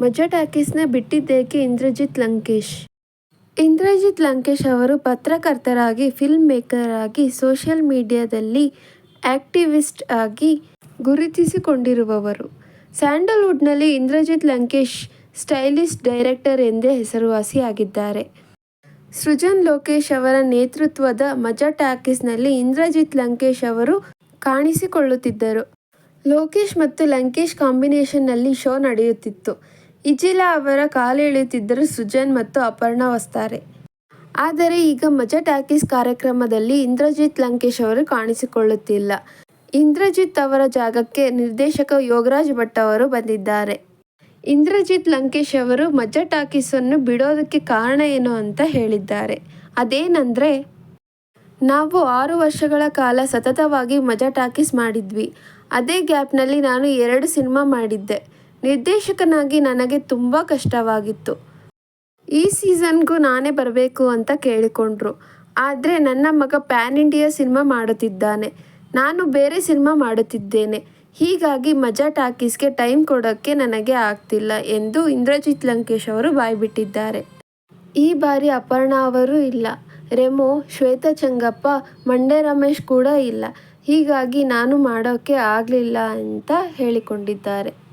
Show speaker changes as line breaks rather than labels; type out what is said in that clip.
ಮಜಾ ಟಾಕೀಸ್ನ ಬಿಟ್ಟಿದ್ದೇಕೆ ಇಂದ್ರಜಿತ್ ಲಂಕೇಶ್ ಇಂದ್ರಜಿತ್ ಲಂಕೇಶ್ ಅವರು ಪತ್ರಕರ್ತರಾಗಿ ಫಿಲ್ಮ್ ಮೇಕರ್ ಆಗಿ ಸೋಷಿಯಲ್ ಮೀಡಿಯಾದಲ್ಲಿ ಆಕ್ಟಿವಿಸ್ಟ್ ಆಗಿ ಗುರುತಿಸಿಕೊಂಡಿರುವವರು. ಸ್ಯಾಂಡಲ್ವುಡ್ನಲ್ಲಿ ಇಂದ್ರಜಿತ್ ಲಂಕೇಶ್ ಸ್ಟೈಲಿಶ್ ಡೈರೆಕ್ಟರ್ ಎಂದೇ ಹೆಸರುವಾಸಿಯಾಗಿದ್ದಾರೆ. ಸೃಜನ್ ಲೋಕೇಶ್ ಅವರ ನೇತೃತ್ವದ ಮಜಾ ಟಾಕೀಸ್ನಲ್ಲಿ ಇಂದ್ರಜಿತ್ ಲಂಕೇಶ್ ಅವರು ಕಾಣಿಸಿಕೊಳ್ಳುತ್ತಿದ್ದರು. ಲೋಕೇಶ್ ಮತ್ತು ಲಂಕೇಶ್ ಕಾಂಬಿನೇಷನ್ನಲ್ಲಿ ಶೋ ನಡೆಯುತ್ತಿತ್ತು. ಇಂಜೆಲಾ ಅವರ ಕಾಲೆಳೆಯುತ್ತಿದ್ದರು ಸುಜನ್ ಮತ್ತು ಅಪರ್ಣಾ ವಸ್ತಾರೆ. ಆದರೆ ಈಗ ಮಜಾ ಟಾಕೀಸ್ ಕಾರ್ಯಕ್ರಮದಲ್ಲಿ ಇಂದ್ರಜಿತ್ ಲಂಕೇಶ್ ಅವರು ಕಾಣಿಸಿಕೊಳ್ಳುತ್ತಿಲ್ಲ. ಇಂದ್ರಜಿತ್ ಅವರ ಜಾಗಕ್ಕೆ ನಿರ್ದೇಶಕ ಯೋಗರಾಜ್ ಭಟ್ ಅವರು ಬಂದಿದ್ದಾರೆ. ಇಂದ್ರಜಿತ್ ಲಂಕೇಶ್ ಅವರು ಮಜಾ ಟಾಕೀಸನ್ನು ಬಿಡೋದಕ್ಕೆ ಕಾರಣ ಏನು ಅಂತ ಹೇಳಿದ್ದಾರೆ. ಅದೇನಂದ್ರೆ. ನಾವು ಆರು ವರ್ಷಗಳ ಕಾಲ ಸತತವಾಗಿ ಮಜಾ ಟಾಕೀಸ್ ಮಾಡಿದ್ವಿ. ಅದೇ ಗ್ಯಾಪ್ನಲ್ಲಿ ನಾನು ಎರಡು ಸಿನಿಮಾ ಮಾಡಿದ್ದೆ. ನಿರ್ದೇಶಕನಾಗಿ ನನಗೆ ತುಂಬ ಕಷ್ಟವಾಗಿತ್ತು. ಈ ಸೀಸನ್ಗೂ ನಾನೇ ಬರಬೇಕು ಅಂತ ಕೇಳಿಕೊಂಡ್ರು. ಆದರೆ ನನ್ನ ಮಗ ಪ್ಯಾನ್ ಇಂಡಿಯಾ ಸಿನಿಮಾ ಮಾಡುತ್ತಿದ್ದಾನೆ. ನಾನು ಬೇರೆ ಸಿನಿಮಾ ಮಾಡುತ್ತಿದ್ದೇನೆ. ಹೀಗಾಗಿ ಮಜಾ ಟಾಕೀಸ್ಗೆ ಟೈಮ್ ಕೊಡೋಕ್ಕೆ ನನಗೆ ಆಗ್ತಿಲ್ಲ ಎಂದು ಇಂದ್ರಜಿತ್ ಲಂಕೇಶ್ ಅವರು ಬಾಯ್ಬಿಟ್ಟಿದ್ದಾರೆ. ಈ ಬಾರಿ ಅಪರ್ಣಾ ಅವರು ಇಲ್ಲ. ರೆಮೋ, ಶ್ವೇತಾ ಚಂಗಪ್ಪ ಮಂಡ್ಯ ರಮೇಶ್ ಕೂಡ ಇಲ್ಲ. ಹೀಗಾಗಿ ನಾನು ಮಾಡೋಕ್ಕೆ ಆಗಲಿಲ್ಲ ಅಂತ ಹೇಳಿಕೊಂಡಿದ್ದಾರೆ.